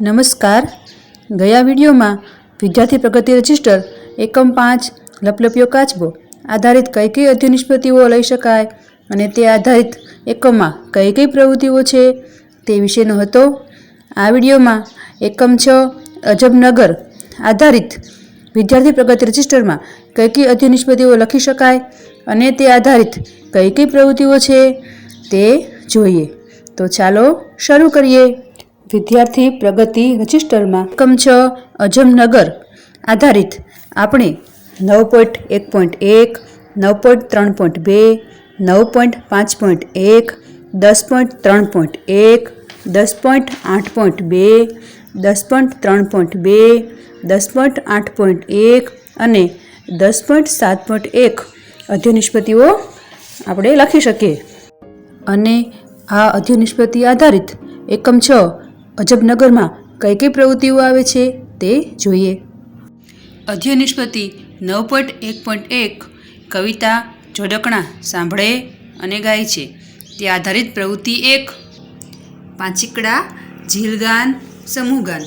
નમસ્કાર. ગયા વિડીયોમાં વિદ્યાર્થી પ્રગતિ રજિસ્ટર એકમ પાંચ લપલપિયો કાચબો આધારિત કઈ કઈ અધ્ય નિષ્પત્તિઓ લઈ શકાય અને તે આધારિત એકમમાં કઈ કઈ પ્રવૃત્તિઓ છે તે વિશેનો હતો. આ વિડીયોમાં એકમ છ અજબનગર આધારિત વિદ્યાર્થી પ્રગતિ રજિસ્ટરમાં કઈ કઈ અધ્ય નિષ્પત્તિઓ લખી શકાય અને તે આધારિત કઈ કઈ પ્રવૃત્તિઓ છે તે જોઈએ. તો ચાલો શરૂ કરીએ. વિદ્યાર્થી પ્રગતિ રજિસ્ટરમાં એકમ છ અજમનગર આધારિત. આપણે નવ પોઈન્ટ એક પોઈન્ટ એક, નવ પોઈન્ટ ત્રણ પોઈન્ટ બે, નવ પોઈન્ટ પાંચ પોઈન્ટ એક, દસ પોઈન્ટ ત્રણ પોઈન્ટ એક, દસ પોઈન્ટ આઠ પોઈન્ટ બે, દસ પોઈન્ટ ત્રણ પોઈન્ટ બે, દસ પોઈન્ટ આઠ પોઈન્ટ એક અને દસ પોઈન્ટ સાત પોઈન્ટ એક અધ્યનિષ્પતિઓ આપણે લખી શકીએ. અને આ અધ્યનિષ્પતિ આધારિત એકમ છ અજબનગરમાં કઈ કઈ પ્રવૃત્તિઓ આવે છે તે જોઈએ. અધ્યય નિષ્પતિ નવ પોઈન્ટ એક પોઈન્ટ એક કવિતા જોડકણા સાંભળે અને ગાય છે. તે આધારિત પ્રવૃત્તિ એક. પાંચીકડા, ઝીલગાન, સમૂહગાન.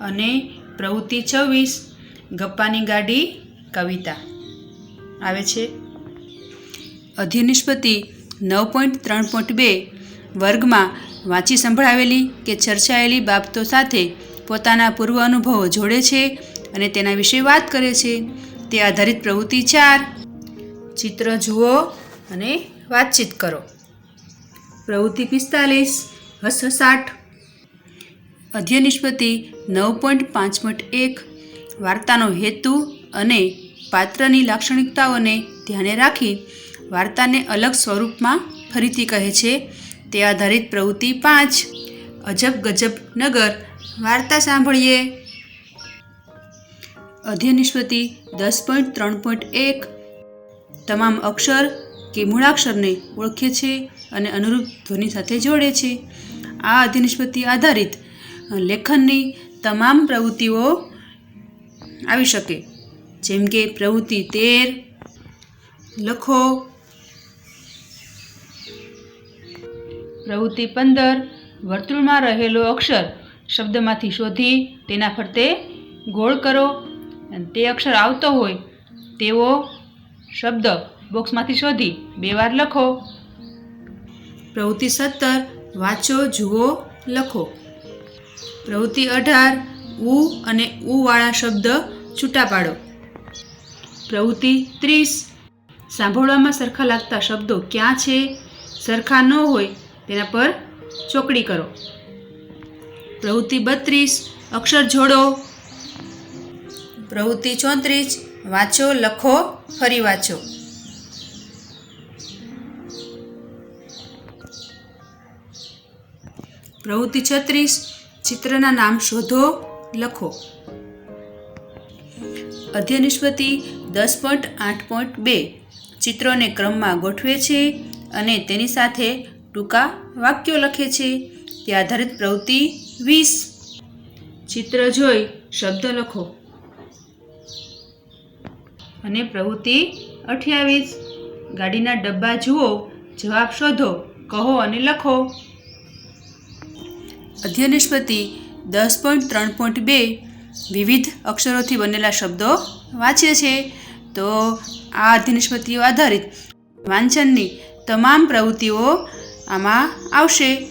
અને પ્રવૃત્તિ છવ્વીસ, ગપ્પાની ગાડી, કવિતા. આવે છે. અધ્યય નિષ્પતિ નવ પોઈન્ટ ત્રણ પોઈન્ટ બે વર્ગમાં વાંચી સંભળાવેલી કે ચર્ચાયેલી બાબતો સાથે પોતાના પૂર્વ અનુભવો જોડે છે અને તેના વિશે વાત કરે છે. તે આધારિત પ્રવૃત્તિ ચાર. ચિત્ર જુઓ અને વાતચીત કરો. પ્રવૃત્તિ પિસ્તાલીસ હસસાઠ અધ્યય નિષ્પતિ નવ પોઈન્ટ પાંચ પોઈન્ટ એક. વાર્તાનો હેતુ અને પાત્રની લાક્ષણિકતાઓને ધ્યાને રાખી વાર્તાને અલગ સ્વરૂપમાં ફરીથી કહે છે. તે આધારિત પ્રવૃત્તિ પાંચ, અજબ ગજબ નગર, વાર્તા સાંભળીએ. અધ્યય નિષ્પત્તિ દસ પોઈન્ટ ત્રણ પોઈન્ટ એક. તમામ અક્ષર કે મૂળાક્ષરને ઓળખે છે અને અનુરૂપ ધ્વનિ સાથે જોડે છે. આ અધ્યય નિષ્પત્તિ આધારિત લેખનની તમામ પ્રવૃત્તિઓ આવી શકે. જેમ કે પ્રવૃત્તિ તેર, લખો પ્રવૃત્તિ પંદર, વર્તુળમાં રહેલો અક્ષર શબ્દમાંથી શોધી તેના ફરતે ગોળ કરો. અને તે અક્ષર આવતો હોય તેવો શબ્દ બોક્સમાંથી શોધી બે વાર લખો. પ્રવૃત્તિ સત્તર, વાંચો, જુઓ, લખો. પ્રવૃત્તિ અઢાર, ઉ અને ઉવાળા શબ્દ છૂટા પાડો. પ્રવૃત્તિ ત્રીસ, સાંભળવામાં સરખા લાગતા શબ્દો ક્યાં છે? સરખા ન હોય તેના પર ચોકડી કરો. પ્રવૃત્તિ બત્રીસ, અક્ષર જોડો. પ્રવૃત્તિ ચોત્રીસ, વાંચો, લખો, ફરી વાંચો. પ્રવૃત્તિ છત્રીસ, ચિત્રના નામ શોધો, લખો. અધ્યય નિષ્પતિ દસ પોઈન્ટ આઠ પોઈન્ટ બે. ચિત્રોને ક્રમમાં ગોઠવે છે અને તેની સાથે ટૂંકા વાક્યો લખે છે. તે આધારિત પ્રવૃત્તિ વીસ. ચિત્ર જોઈ, શબ્દ લખો. અને પ્રવૃત્તિ અઠ્યાવીસ. ગાડીના ડબ્બા જુઓ, જવાબ શોધો, કહો અને લખો. અધ્યય નિષ્પતિ દસ પોઈન્ટ ત્રણ પોઈન્ટ બે. વિવિધ અક્ષરોથી બનેલા શબ્દો વાંચે છે. તો આ અધ્યય નિષ્પતિઓ આધારિત. વાંચનની તમામ પ્રવૃત્તિઓ આમાં આવશે.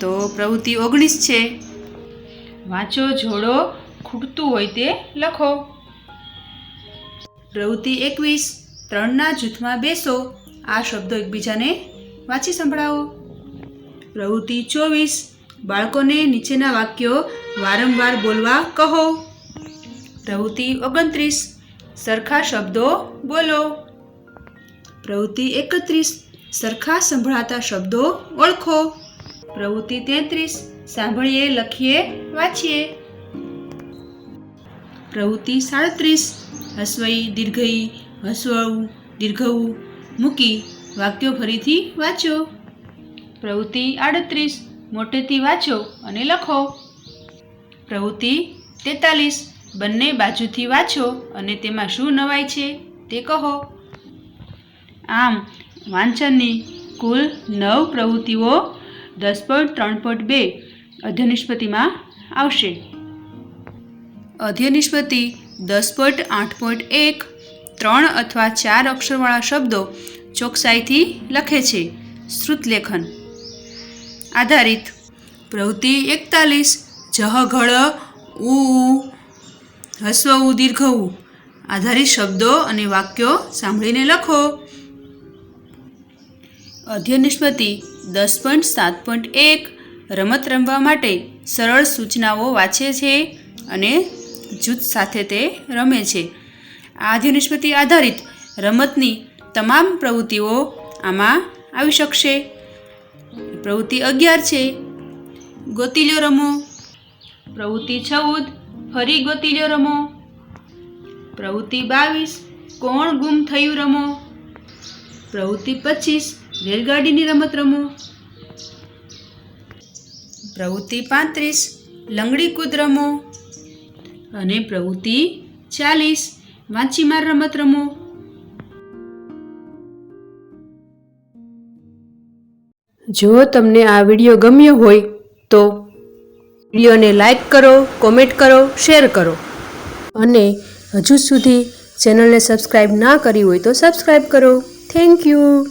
તો પ્રવૃત્તિ ઓગણીસ છે. વાંચો જોડો ખૂટતું હોય તે લખો. પ્રવૃત્તિ એકવીસ ત્રણના જૂથમાં બેસો. આ શબ્દો એકબીજાને વાંચી સંભળાવો. પ્રવૃત્તિ ચોવીસ બાળકોને નીચેના વાક્યો વારંવાર બોલવા કહો. પ્રવૃત્તિ ઓગણત્રીસ સરખા શબ્દો બોલો. પ્રવૃત્તિ એકત્રીસ સરખા સંભળાતા શબ્દો ઓળખો. પ્રવૃત્તિ તેત્રીસ, સાંભળીએ, લખીએ, વાંચીએ. પ્રવૃત્તિ સાડત્રીસ, હસવઈ, દીર્ઘઈ હસવાવું દીર્ઘવું મૂકી, વાક્યો ફરીથી વાંચો. પ્રવૃત્તિ આડત્રીસ, મોટેથી વાંચો અને લખો. પ્રવૃત્તિ તેતાલીસ, બંને બાજુથી વાંચો અને તેમાં શું નવાય છે તે કહો. આમ વાંચનની કુલ નવ પ્રવૃત્તિઓ દસ પોઈન્ટ ત્રણ પોઈન્ટ બે અધ્ય નિષ્પત્તિમાં આવશે. અધ્ય નિષ્પત્તિ દસ પોઈન્ટ આઠ પોઈન્ટ એક, ત્રણ અથવા ચાર અક્ષરવાળા શબ્દો ચોકસાઈથી લખે છે. શ્રુતલેખન આધારિત. પ્રવૃત્તિ એકતાલીસ. જહ, ઘળ, ઉ, હસ્વ, ઉ, દીર્ઘ આધારિત શબ્દો અને વાક્યો સાંભળીને લખો. અધ્ય નિષ્પત્તિ દસ પોઈન્ટ સાત પોઈન્ટ એક રમત રમવા માટે સરળ સૂચનાઓ વાંચે છે અને જૂથ સાથે તે રમે છે. આ અધ્ય આધારિત રમતની તમામ પ્રવૃત્તિઓ આમાં આવી શકશે. પ્રવૃત્તિ અગિયાર છે, ગોતીલ્યો રમો. પ્રવૃત્તિ ચૌદ, ફરી ગોતીલ્યો રમો. પ્રવૃત્તિ બાવીસ, કોણ ગુમ થયું રમો. પ્રવૃત્તિ પચીસ રેલગાડીની રમત રમો. પ્રવૃત્તિ પાંત્રીસ લંગડી કૂદ રમો. અને પ્રવૃત્તિ ચાલીસ વાંચીમાર રમત રમો. જો તમને આ વીડિયો ગમ્યો હોય તો વિડીયોને લાઈક કરો કોમેન્ટ કરો શેર કરો. અને હજુ સુધી ચેનલને સબસ્ક્રાઈબ ના કરી હોય તો સબસ્ક્રાઈબ કરો. Thank you.